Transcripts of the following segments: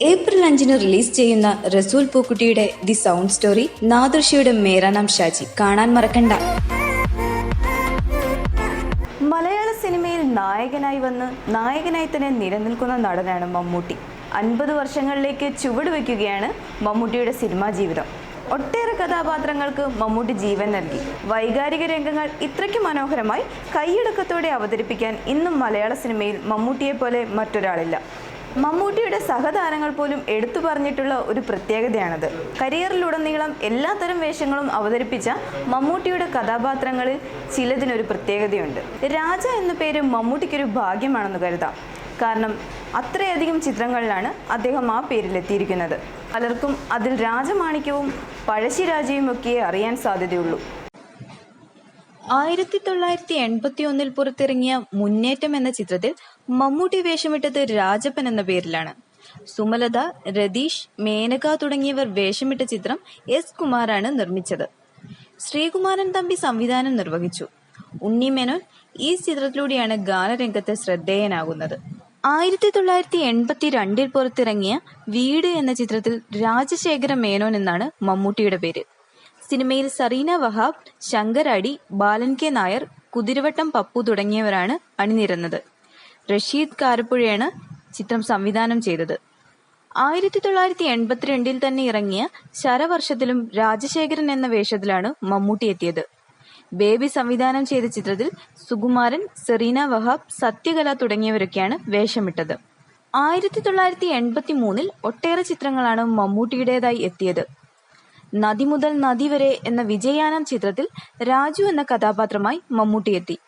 April അഞ്ചിന് release ചെയ്യുന്ന റസൂൽ പൂക്കുട്ടിയുടെ ദി സൗണ്ട് സ്റ്റോറി നാദൃശിയുടെ മേരാനാം ഷാജി കാണാൻ മറക്കണ്ട. മലയാള സിനിമയിൽ നായകനായി വന്ന് നായകനായി തന്നെ നിലനിൽക്കുന്ന നടനാണ് മമ്മൂട്ടി. അൻപത് വർഷങ്ങളിലേക്ക് ചുവട് വയ്ക്കുകയാണ് മമ്മൂട്ടിയുടെ സിനിമാ ജീവിതം. ഒട്ടേറെ കഥാപാത്രങ്ങൾക്ക് മമ്മൂട്ടി ജീവൻ നൽകി. വൈകാരിക രംഗങ്ങൾ ഇത്രയ്ക്ക് മനോഹരമായി കൈയടക്കത്തോടെ അവതരിപ്പിക്കാൻ ഇന്നും മലയാള സിനിമയിൽ മമ്മൂട്ടിയെ പോലെ മറ്റൊരാളില്ല. മമ്മൂട്ടിയുടെ സഹതാരങ്ങൾ പോലും എടുത്തു പറഞ്ഞിട്ടുള്ള ഒരു പ്രത്യേകതയാണത്. കരിയറിലുടനീളം എല്ലാത്തരം വേഷങ്ങളും അവതരിപ്പിച്ച മമ്മൂട്ടിയുടെ കഥാപാത്രങ്ങളിൽ ചിലതിനൊരു പ്രത്യേകതയുണ്ട്. രാജ എന്ന പേര് മമ്മൂട്ടിക്കൊരു ഭാഗ്യമാണെന്ന് കരുതാം. കാരണം അത്രയധികം ചിത്രങ്ങളിലാണ് അദ്ദേഹം ആ പേരിലെത്തിയിരിക്കുന്നത്. പലർക്കും അതിൽ രാജമാണിക്യവും പഴശ്ശിരാജയും ഒക്കെ അറിയാൻ സാധ്യതയുള്ളൂ. ആയിരത്തി തൊള്ളായിരത്തി എൺപത്തി ഒന്നിൽ പുറത്തിറങ്ങിയ മുന്നേറ്റം എന്ന ചിത്രത്തിൽ മമ്മൂട്ടി വേഷമിട്ടത് രാജപ്പൻ എന്ന പേരിലാണ്. സുമലത രതീഷ് മേനക തുടങ്ങിയവർ വേഷമിട്ട ചിത്രം എസ് കുമാറാണ് നിർമ്മിച്ചത്. ശ്രീകുമാരൻ തമ്പി സംവിധാനം നിർവഹിച്ചു. ഉണ്ണി മേനോൻ ഈ ചിത്രത്തിലൂടെയാണ് ഗാനരംഗത്ത് ശ്രദ്ധേയനാകുന്നത്. ആയിരത്തി തൊള്ളായിരത്തി എൺപത്തി രണ്ടിൽ പുറത്തിറങ്ങിയ വീട് എന്ന ചിത്രത്തിൽ രാജശേഖര മേനോൻ എന്നാണ് മമ്മൂട്ടിയുടെ പേര്. സിനിമയിൽ സറീന വഹാബ് ശങ്കരടി ബാലൻ കെ നായർ കുതിരവട്ടം പപ്പു തുടങ്ങിയവരാണ് അണിനിരന്നത്. റഷീദ് കാരപ്പുഴയാണ് ചിത്രം സംവിധാനം ചെയ്തത്. ആയിരത്തി തൊള്ളായിരത്തി എൺപത്തിരണ്ടിൽ തന്നെ ഇറങ്ങിയ ശരവർഷത്തിലും രാജശേഖരൻ എന്ന വേഷത്തിലാണ് മമ്മൂട്ടി എത്തിയത്. ബേബി സംവിധാനം ചെയ്ത ചിത്രത്തിൽ സുകുമാരൻ സെറീന വഹാബ് സത്യകല തുടങ്ങിയവരൊക്കെയാണ് വേഷമിട്ടത്. ആയിരത്തി തൊള്ളായിരത്തി എൺപത്തി മൂന്നിൽ ഒട്ടേറെ ചിത്രങ്ങളാണ് മമ്മൂട്ടിയുടേതായി എത്തിയത്. നദി മുതൽ നദി വരെ എന്ന വിജയാനം ചിത്രത്തിൽ രാജു എന്ന കഥാപാത്രമായി മമ്മൂട്ടി എത്തി.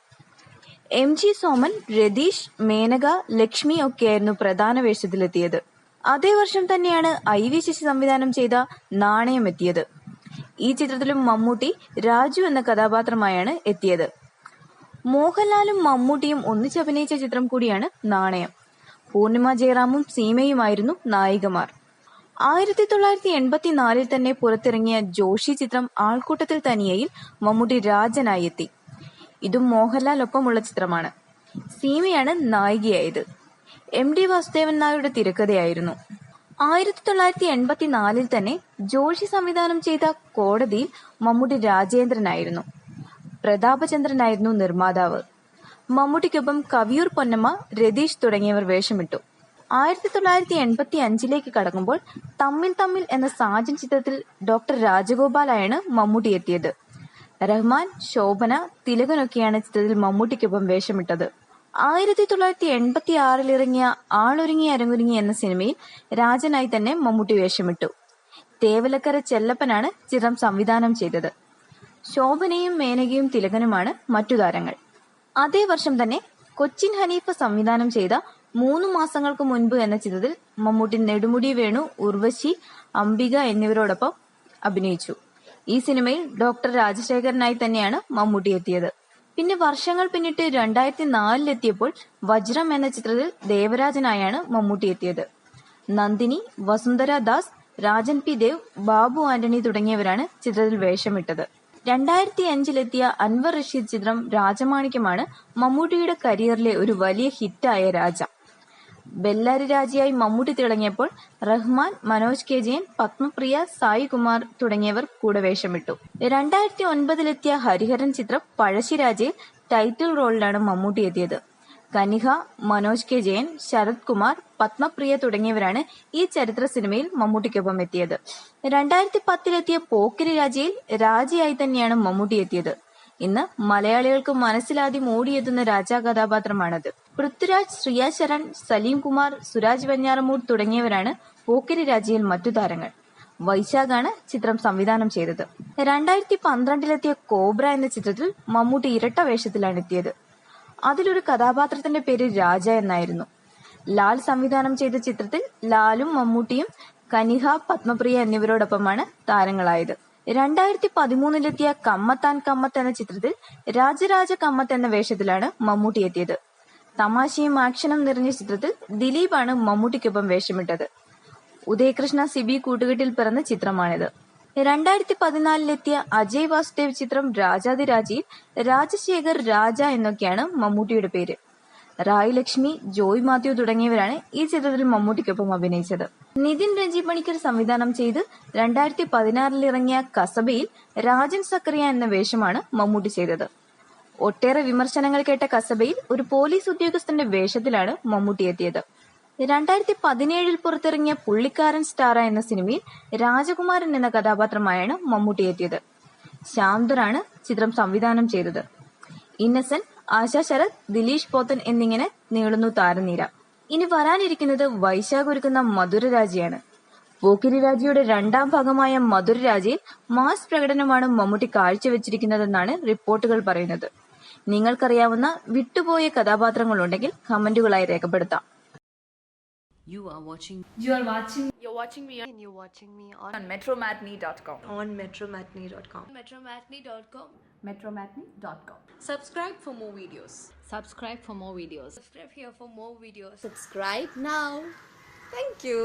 എം ജി സോമൻ രതീഷ് മേനക ലക്ഷ്മി ഒക്കെയായിരുന്നു പ്രധാന വേഷത്തിലെത്തിയത്. അതേ വർഷം തന്നെയാണ് ഐ വി ശശി സംവിധാനം ചെയ്ത നാണയം എത്തിയത്. ഈ ചിത്രത്തിലും മമ്മൂട്ടി രാജു എന്ന കഥാപാത്രമായാണ് എത്തിയത്. മോഹൻലാലും മമ്മൂട്ടിയും ഒന്നിച്ചഭിനയിച്ച ചിത്രം കൂടിയാണ് നാണയം. പൂർണിമ ജയറാമും സീമയുമായിരുന്നു നായികമാർ. ആയിരത്തി തൊള്ളായിരത്തി എൺപത്തിനാലിൽ തന്നെ പുറത്തിറങ്ങിയ ജോഷി ചിത്രം ആൾക്കൂട്ടത്തിൽ തനിയയിൽ മമ്മൂട്ടി രാജനായി എത്തി ഇതും മോഹൻലാൽ ഒപ്പമുള്ള ചിത്രമാണ്. സീമയാണ് നായികയായത്. എം ഡി വാസുദേവൻ നായരുടെ തിരക്കഥയായിരുന്നു. ആയിരത്തി തൊള്ളായിരത്തി എൺപത്തിനാലിൽ തന്നെ ജോഷി സംവിധാനം ചെയ്ത കോടതിയിൽ മമ്മൂട്ടി രാജേന്ദ്രനായിരുന്നു. പ്രതാപചന്ദ്രനായിരുന്നു നിർമ്മാതാവ്. മമ്മൂട്ടിക്കൊപ്പം കവിയൂർ പൊന്നമ്മ രതീഷ് തുടങ്ങിയവർ വേഷമിട്ടു. ആയിരത്തി തൊള്ളായിരത്തി എൺപത്തി അഞ്ചിലേക്ക് കടക്കുമ്പോൾ തമ്മിൽ തമ്മിൽ എന്ന സാജൻ ചിത്രത്തിൽ ഡോക്ടർ രാജഗോപാലായാണ് മമ്മൂട്ടി എത്തിയത്. റഹ്മാൻ ശോഭന തിലകനൊക്കെയാണ് ചിത്രത്തിൽ മമ്മൂട്ടിക്കൊപ്പം വേഷമിട്ടത്. ആയിരത്തി തൊള്ളായിരത്തി എൺപത്തി ആറിൽ ഇറങ്ങിയ ആളൊരുങ്ങി അരങ്ങൊരുങ്ങി എന്ന സിനിമയിൽ രാജനായി തന്നെ മമ്മൂട്ടി വേഷമിട്ടു. തേവലക്കര ചെല്ലപ്പനാണ് ചിത്രം സംവിധാനം ചെയ്തത്. ശോഭനയും മേനകയും തിലകനുമാണ് മറ്റു താരങ്ങൾ. അതേ വർഷം തന്നെ കൊച്ചിൻ ഹനീഫ സംവിധാനം ചെയ്ത മൂന്ന് മാസങ്ങൾക്ക് മുൻപ് എന്ന ചിത്രത്തിൽ മമ്മൂട്ടി നെടുമുടി വേണു ഉർവശി അംബിക എന്നിവരോടൊപ്പം അഭിനയിച്ചു. ഈ സിനിമയിൽ ഡോക്ടർ രാജശേഖരനായി തന്നെയാണ് മമ്മൂട്ടി എത്തിയത്. പിന്നെ വർഷങ്ങൾ പിന്നിട്ട് രണ്ടായിരത്തി നാലിലെത്തിയപ്പോൾ വജ്രം എന്ന ചിത്രത്തിൽ ദേവരാജനായാണ് മമ്മൂട്ടി എത്തിയത്. നന്ദിനി വസുന്ധര ദാസ് രാജൻ പി ദേവ് ബാബു ആന്റണി തുടങ്ങിയവരാണ് ചിത്രത്തിൽ വേഷമിട്ടത്. രണ്ടായിരത്തി അഞ്ചിലെത്തിയ അൻവർ റഷീദ് ചിത്രം രാജമാണിക്യമാണ് മമ്മൂട്ടിയുടെ കരിയറിലെ ഒരു വലിയ ഹിറ്റായ രാജ. ബെല്ലാരി രാജയായി മമ്മൂട്ടി തിളങ്ങിയപ്പോൾ റഹ്മാൻ മനോജ് കെ ജയൻ പത്മപ്രിയ സായി കുമാർ തുടങ്ങിയവർ കൂടെ വേഷമിട്ടു. രണ്ടായിരത്തി ഒൻപതിലെത്തിയ ഹരിഹരൻ ചിത്രം പഴശ്ശിരാജയിൽ ടൈറ്റിൽ റോളിലാണ് മമ്മൂട്ടി എത്തിയത്. കനിഹ മനോജ് കെ ജയൻ ശരത് കുമാർ പത്മപ്രിയ തുടങ്ങിയവരാണ് ഈ ചരിത്ര സിനിമയിൽ മമ്മൂട്ടിക്കൊപ്പം എത്തിയത്. രണ്ടായിരത്തി പത്തിലെത്തിയ പോക്കിരി രാജയിൽ രാജയായി തന്നെയാണ് മമ്മൂട്ടി എത്തിയത്. ഇന്ന് മലയാളികൾക്ക് മനസ്സിലാദ്യം ഓടിയെത്തുന്ന രാജാ കഥാപാത്രമാണത്. പൃഥ്വിരാജ് ശ്രിയ സലീം കുമാർ സുരാജ് വെഞ്ഞാറമൂട് തുടങ്ങിയവരാണ് പോക്കരി രാജയിൽ മറ്റു താരങ്ങൾ. വൈശാഖാണ് ചിത്രം സംവിധാനം ചെയ്തത്. രണ്ടായിരത്തി പന്ത്രണ്ടിലെത്തിയ കോബ്ര എന്ന ചിത്രത്തിൽ മമ്മൂട്ടി ഇരട്ട വേഷത്തിലാണ് എത്തിയത്. അതിലൊരു കഥാപാത്രത്തിന്റെ പേര് രാജ എന്നായിരുന്നു. ലാൽ സംവിധാനം ചെയ്ത ചിത്രത്തിൽ ലാലും മമ്മൂട്ടിയും കനിഹ പത്മപ്രിയ എന്നിവരോടൊപ്പമാണ് താരങ്ങളായത്. രണ്ടായിരത്തി പതിമൂന്നിലെത്തിയ കമ്മത്താൻ കമ്മത്ത് എന്ന ചിത്രത്തിൽ രാജരാജ കമ്മത്ത് എന്ന വേഷത്തിലാണ് മമ്മൂട്ടി എത്തിയത്. തമാശയും ആക്ഷനും നിറഞ്ഞ ചിത്രത്തിൽ ദിലീപാണ് മമ്മൂട്ടിക്കൊപ്പം വേഷമിട്ടത്. ഉദയകൃഷ്ണ സിബി കൂട്ടുകെട്ടിൽ പിറന്ന ചിത്രമാണിത്. രണ്ടായിരത്തി പതിനാലിലെത്തിയ അജയ് വാസുദേവ് ചിത്രം രാജാതിരാജയിൽ രാജശേഖർ രാജ എന്നൊക്കെയാണ് മമ്മൂട്ടിയുടെ പേര്. റായ് ലക്ഷ്മി ജോയ് മാത്യു തുടങ്ങിയവരാണ് ഈ ചിത്രത്തിൽ മമ്മൂട്ടിക്കൊപ്പം അഭിനയിച്ചത്. നിതിൻ രഞ്ജി പണിക്കർ സംവിധാനം ചെയ്ത് രണ്ടായിരത്തി പതിനാറിൽ ഇറങ്ങിയ കസബയിൽ രാജൻ സക്കറിയ എന്ന വേഷമാണ് മമ്മൂട്ടി ചെയ്തത്. ഒട്ടേറെ വിമർശനങ്ങൾ കേട്ട കസബയിൽ ഒരു പോലീസ് ഉദ്യോഗസ്ഥന്റെ വേഷത്തിലാണ് മമ്മൂട്ടി എത്തിയത്. രണ്ടായിരത്തി പതിനേഴിൽ പുറത്തിറങ്ങിയ പുള്ളിക്കാരൻ സ്റ്റാറ എന്ന സിനിമയിൽ രാജകുമാരൻ എന്ന കഥാപാത്രമായാണ് മമ്മൂട്ടി എത്തിയത്. ശാന്തരാണ് ചിത്രം സംവിധാനം ചെയ്തത്. ഇന്നസെന്റ് ആശാ ശരത് ദിലീഷ് പോത്തൻ എന്നിങ്ങനെ നീളുന്നു താരനീര. ഇനി വരാനിരിക്കുന്നത് വൈശാഖ് ഒരുക്കുന്ന മധുരരാജയാണ് പോക്കിരി രാജയുടെ രണ്ടാം ഭാഗമായ മധുരരാജയിൽ മാസ് പ്രകടനമാണ് മമ്മൂട്ടി കാഴ്ചവെച്ചിരിക്കുന്നതെന്നാണ് റിപ്പോർട്ടുകൾ പറയുന്നത്. നിങ്ങൾക്കറിയാവുന്ന വിട്ടുപോയ കഥാപാത്രങ്ങളുണ്ടെങ്കിൽ കമന്റുകളായി രേഖപ്പെടുത്താം You are watching You are watching You're watching me and you're watching me on, on metromatney.com. on metromatney.com. Metromatney.com. Metromatney.com. Subscribe for more videos. subscribe for more videos. Subscribe here for more videos. Subscribe now. Thank you.